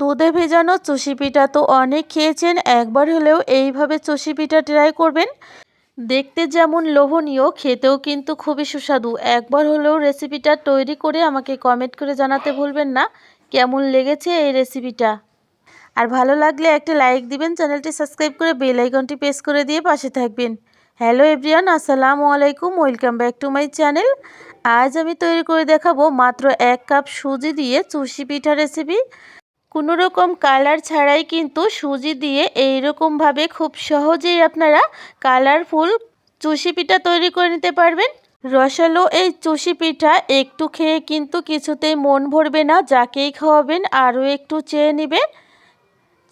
দুধে ভেজানো চষি পিঠা তো অনেক খেয়েছেন, একবার হলেও এইভাবে চষি পিঠা ট্রাই করবেন। দেখতে যেমন লোভনীয়, খেতেও কিন্তু খুবই সুস্বাদু। একবার হলেও রেসিপিটা তৈরি করে আমাকে কমেন্ট করে জানাতে ভুলবেন না। কেমন লেগেছে এই রেসিপিটা আর ভালো লাগলে একটা লাইক দিবেন, চ্যানেলটি সাবস্ক্রাইব করে বেল আইকনটি প্রেস করে দিয়ে পাশে থাকবেন। হ্যালো এভরিয়ান আসসালামু আলাইকুম welcome back to my channel আজ আমি তৈরি করে দেখাবো মাত্র এক কাপ সুজি দিয়ে চুষি পিঠা রেসিপি কোনো রকম কালার ছাড়াই কিন্তু সুজি দিয়ে এই রকমভাবে খুব সহজেই আপনারা কালারফুল চুষি পিঠা তৈরি করে নিতে পারবেন। রসালো এই চুষি পিঠা একটু খেয়ে কিন্তু কিছুতেই মন ভরবে না, যাকেই খাওয়াবেন আরও একটু চেয়ে নেবেন।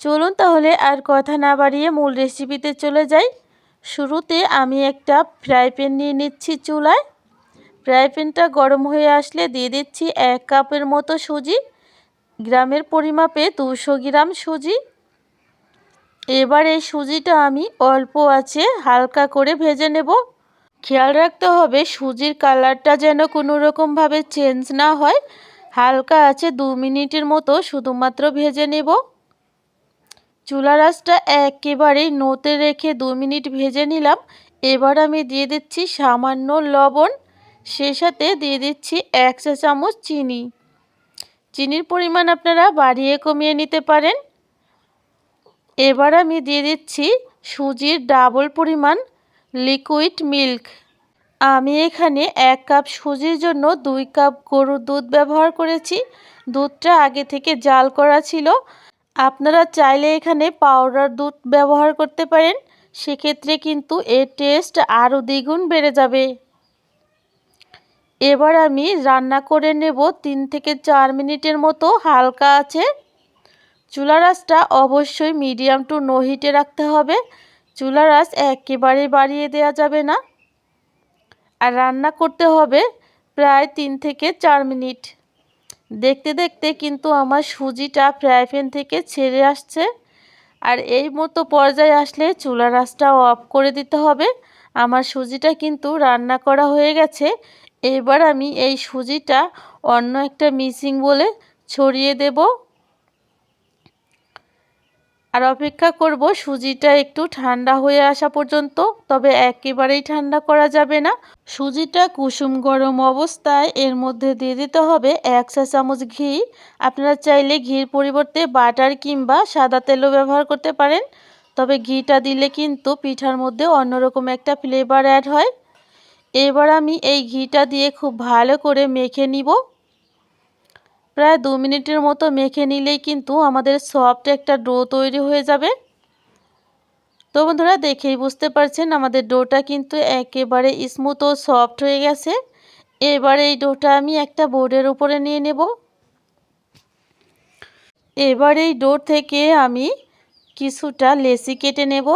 চলুন তাহলে আর কথা না বাড়িয়ে মূল রেসিপিতে চলে যাই। শুরুতে আমি একটা ফ্রাই প্যান নিয়ে নিচ্ছি চুলায়। ফ্রাই প্যানটা গরম হয়ে আসলে দিয়ে দিচ্ছি এক কাপের মতো সুজি। গ্রামের পরিমাপে দুশো গ্রাম সুজি। এবার এই সুজিটা আমি অল্প আছে হালকা করে ভেজে নেব। খেয়াল রাখতে হবে সুজির কালারটা যেন কোনো রকমভাবে চেঞ্জ না হয়। হালকা আছে দু মিনিটের মতো শুধুমাত্র ভেজে নেব। চুলা রাসটা একেবারেই নোতে রেখে দু মিনিট ভেজে নিলাম। এবার আমি দিয়ে দিচ্ছি সামান্য লবণ। সে সাথে দিয়ে দিচ্ছি এক চা চামচ চিনি। চিনির পরিমাণ আপনারা বাড়িয়ে কমিয়ে নিতে পারেন। এবার আমি দিয়ে দিচ্ছি সুজির ডাবল পরিমাণ লিকুইড মিল্ক। আমি এখানে এক কাপ সুজির জন্য দুই কাপ গরুর দুধ ব্যবহার করেছি। দুধটা আগে থেকে জাল করা ছিল। আপনারা চাইলে এখানে পাউডার দুধ ব্যবহার করতে পারেন। সেক্ষেত্রে কিন্তু এর টেস্ট আরও দ্বিগুণ বেড়ে যাবে। এবার আমি রান্না করে নেব তিন থেকে চার মিনিটের মতো হালকা আছে। চুলা রাসটা অবশ্যই মিডিয়াম টু নো হিটে রাখতে হবে। চুলা রাস একেবারে বাড়িয়ে দেওয়া যাবে না। আর রান্না করতে হবে প্রায় তিন থেকে চার মিনিট। দেখতে দেখতে কিন্তু আমার সুজিটা ফ্রাই প্যান থেকে ছেড়ে আসছে। আর এই মতো পর্যায়ে আসলে চুলা রাসটা অফ করে দিতে হবে। আমার সুজিটা কিন্তু রান্না করা হয়ে গেছে। এবার আমি এই সুজিটা অন্য একটা মিসিং বলে ছড়িয়ে দেব। আর অপেক্ষা করব সুজিটা একটু ঠান্ডা হয়ে আসা পর্যন্ত, তবে একেবারেই ঠান্ডা করা যাবে না। সুজিটা কুসুম গরম অবস্থায় এর মধ্যে দিয়ে দিতে হবে এক চা চামচ ঘি। আপনারা চাইলে ঘির পরিবর্তে বাটার কিংবা সাদা তেলও ব্যবহার করতে পারেন। তবে ঘিটা দিলে কিন্তু পিঠার মধ্যে অন্যরকম একটা ফ্লেভার অ্যাড হয়। এবার আমি এই ঘিটা দিয়ে খুব ভালো করে মেখে নিব। প্রায় দু মিনিটের মতো মেখে নিলেই কিন্তু আমাদের সফট একটা ডো তৈরি হয়ে যাবে। তো বন্ধুরা, দেখেই বুঝতে পারছেন আমাদের ডোটা কিন্তু একেবারে স্মুথ ও সফট হয়ে গেছে। এবার এই ডোটা আমি একটা বোর্ডের উপরে নিয়ে নেব। এবার এই ডোর থেকে আমি কিছুটা লেসি কেটে নেব।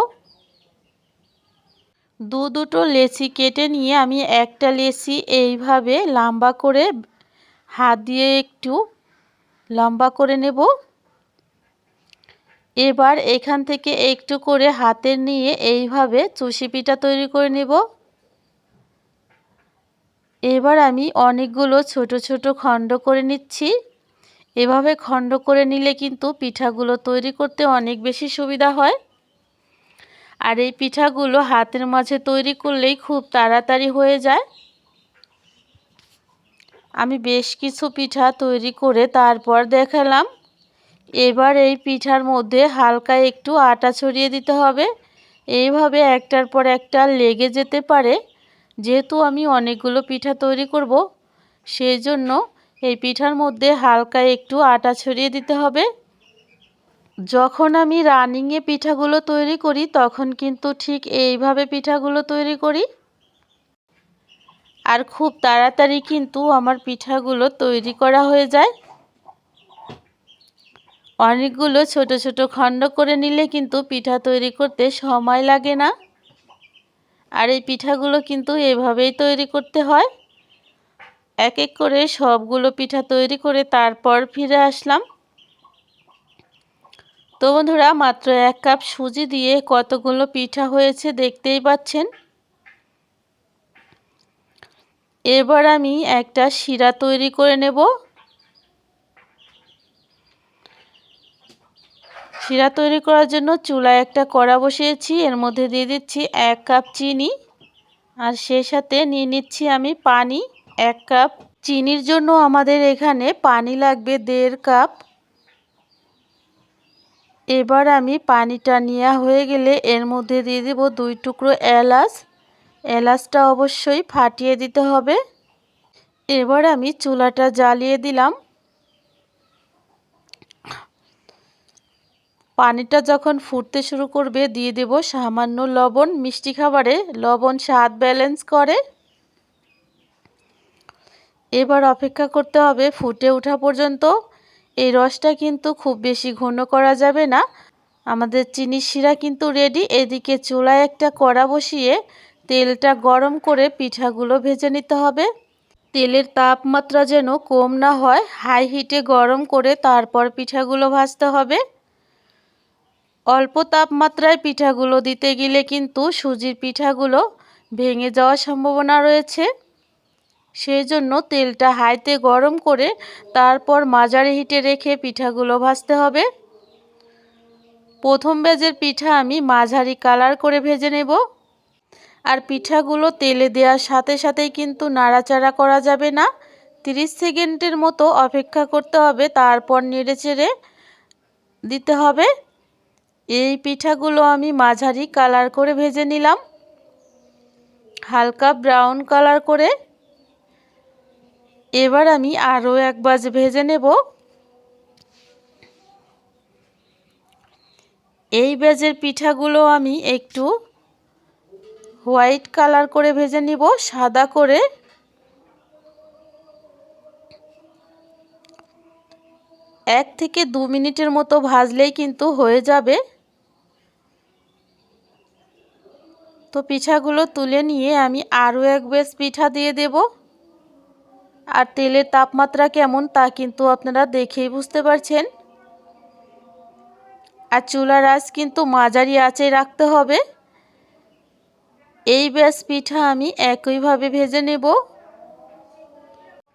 দু দুটো লেচি কেটে নিয়ে আমি একটা লেচি এইভাবে লম্বা করে হাত দিয়ে একটু লম্বা করে নেব। এবার এখান থেকে একটু করে হাতের নিয়ে এইভাবে চুষি পিঠা তৈরি করে নেব। এবার আমি অনেকগুলো ছোট ছোট খণ্ড করে নিচ্ছি। এভাবে খণ্ড করে নিলে কিন্তু পিঠাগুলো তৈরি করতে অনেক বেশি সুবিধা হয়। আর এই পিঠাগুলো হাতের মাঝে তৈরি করলেই খুব তাড়াতাড়ি হয়ে যায়। আমি বেশ কিছু পিঠা তৈরি করে তারপর দেখালাম। এবার এই পিঠার মধ্যে হালকা একটু আটা ছড়িয়ে দিতে হবে। এইভাবে একটার পর একটা লেগে যেতে পারে। যেহেতু আমি অনেকগুলো পিঠা তৈরি করব, সেই জন্য এই পিঠার মধ্যে হালকা একটু আটা ছড়িয়ে দিতে হবে। যখন আমি রানিংয়ে পিঠাগুলো তৈরি করি, তখন কিন্তু ঠিক এইভাবে পিঠাগুলো তৈরি করি। আর খুব তাড়াতাড়ি কিন্তু আমার পিঠাগুলো তৈরি করা হয়ে যায়। অনেকগুলো ছোট ছোট খণ্ড করে নিলে কিন্তু পিঠা তৈরি করতে সময় লাগে না। আর এই পিঠাগুলো কিন্তু এভাবেই তৈরি করতে হয়। এক এক করে সবগুলো পিঠা তৈরি করে তারপর ফিরে আসলাম। তো বন্ধুরা মাত্র এক কাপ সুজি দিয়ে কতগুলো পিঠা হয়েছে দেখতেই পাচ্ছেন? এবার আমি একটা শিরা তৈরি করে নেব। শিরা তৈরি করার জন্য চুলায় একটা কড়া বসিয়েছি, এর মধ্যে দিয়ে দিচ্ছি এক কাপ চিনি আর সেই সাথে নিয়ে নিচ্ছি আমি পানি। এক কাপ চিনির জন্য আমাদের এখানে পানি লাগবে দেড় কাপ। এবার আমি পানিটা নেওয়া হয়ে গেলে এর মধ্যে দিয়ে দেব দুই টুকরো এলাচ। এলাচটা অবশ্যই ফাটিয়ে দিতে হবে। এবার আমি চুলাটা জ্বালিয়ে দিলাম। পানিটা যখন ফুটতে শুরু করবে, দিয়ে দেব সামান্য লবণ, মিষ্টি খাবারে লবণ স্বাদ ব্যালেন্স করে। এবার অপেক্ষা করতে হবে ফুটে ওঠা পর্যন্ত। এই রসটা কিন্তু খুব বেশি ঘন করা যাবে না। আমাদের চিনির শিরা কিন্তু রেডি এদিকে চুলায় একটা কড়া বসিয়ে তেলটা গরম করে পিঠাগুলো ভেজে নিতে হবে। তেলের তাপমাত্রা যেন কম না হয় হাই হিটে গরম করে তারপর পিঠাগুলো ভাজতে হবে। অল্প তাপমাত্রায় পিঠাগুলো দিতে গেলে কিন্তু সুজির পিঠাগুলো ভেঙে যাওয়ার সম্ভাবনা রয়েছে। সেই জন্য তেলটা হাইতে গরম করে তারপর মাঝারি হিটে রেখে পিঠাগুলো ভাজতে হবে। প্রথম বেজের পিঠা আমি মাঝারি কালার করে ভেজে নেব। আর পিঠাগুলো তেলে দেওয়ার সাথে সাথেই কিন্তু নাড়াচাড়া করা যাবে না। 30 সেকেন্ডের মতো অপেক্ষা করতে হবে, তারপর নেড়ে চেড়ে দিতে হবে। এই পিঠাগুলো আমি মাঝারি কালার করে ভেজে নিলাম। হালকা ব্রাউন কালার করে এবার আমি আরও এক বাজ ভেজে নেব। এই বেজের পিঠাগুলো আমি একটু হোয়াইট কালার করে ভেজে নিব, সাদা করে। এক থেকে দু মিনিটের মতো ভাজলেই কিন্তু হয়ে যাবে। তো পিঠাগুলো তুলে নিয়ে আমি আরও এক বেজ পিঠা দিয়ে দেব। আর তেলের তাপমাত্রা কেমন তা কিন্তু আপনারা দেখেই বুঝতে পারছেন। আর চুলার আঁচ কিন্তু মাঝারি আঁচে রাখতে হবে। এই ব্যাস পিঠা আমি একইভাবে ভেজে নেব।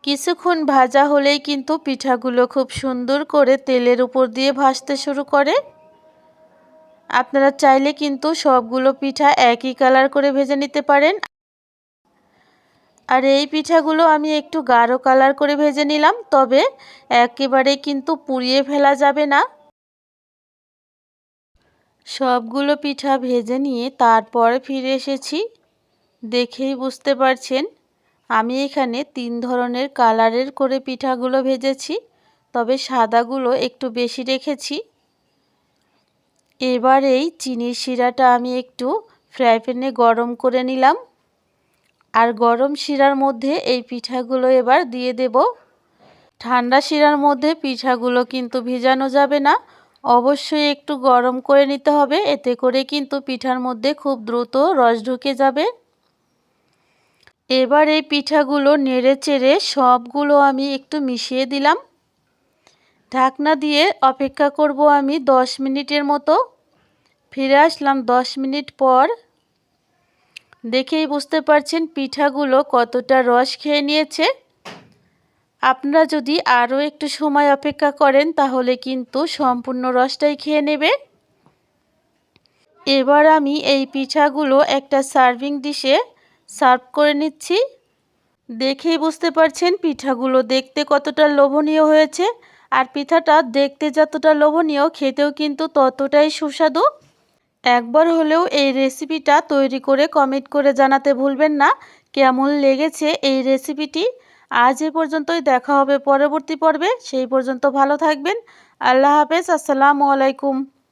কিছুক্ষণ ভাজা হলেই কিন্তু পিঠাগুলো খুব সুন্দর করে তেলের উপর দিয়ে ভাজতে শুরু করে। আপনারা চাইলে কিন্তু সবগুলো পিঠা একই কালার করে ভেজে নিতে পারেন। আর এই পিঠাগুলো আমি একটু গাঢ় কালার করে ভেজে নিলাম, তবে একেবারে কিন্তু পুড়িয়ে ফেলা যাবে না। সবগুলো পিঠা ভেজে নিয়ে তারপরে ফিরে এসেছি। দেখেই বুঝতে পারছেন, আমি এখানে তিন ধরনের কালারের করে পিঠাগুলো ভেজেছি, তবে সাদাগুলো একটু বেশি রেখেছি। এবার এই চিনির শিরাটা আমি একটু ফ্রাই প্যানে গরম করে নিলাম। আর গরম শিরার মধ্যে এই পিঠাগুলো এবার দিয়ে দেব। ঠান্ডা শিরার মধ্যে পিঠাগুলো কিন্তু ভিজানো যাবে না। অবশ্যই একটু গরম করে নিতে হবে, এতে করে কিন্তু পিঠার মধ্যে খুব দ্রুত রস ঢুকে যাবে। এবার এই পিঠাগুলো নেড়ে চেড়ে সবগুলো আমি একটু মিশিয়ে দিলাম। ঢাকনা দিয়ে অপেক্ষা করব আমি দশ মিনিটের মতো। ফিরে আসলাম দশ মিনিট পর। দেখেই বুঝতে পারছেন পিঠাগুলো কতটা রস খেয়ে নিয়েছে। আপনারা যদি আরও একটু সময় অপেক্ষা করেন, তাহলে কিন্তু সম্পূর্ণ রসটাই খেয়ে নেবে এবার আমি এই পিঠাগুলো একটা সার্ভিং ডিশে সার্ভ করে নিচ্ছি। দেখেই বুঝতে পারছেন পিঠাগুলো দেখতে কতটা লোভনীয় হয়েছে, আর পিঠাটা দেখতে যতটা লোভনীয়, খেতেও কিন্তু ততটাই সুস্বাদু। একবার হলেও এই রেসিপিটা তৈরি করে কমেন্ট করে জানাতে ভুলবেন না। কেমন লেগেছে এই রেসিপিটি? আজ এ পর্যন্তই দেখা হবে পরবর্তী পর্বে। সেই পর্যন্ত ভালো থাকবেন। আল্লাহ হাফেজ। আসসালামু আলাইকুম।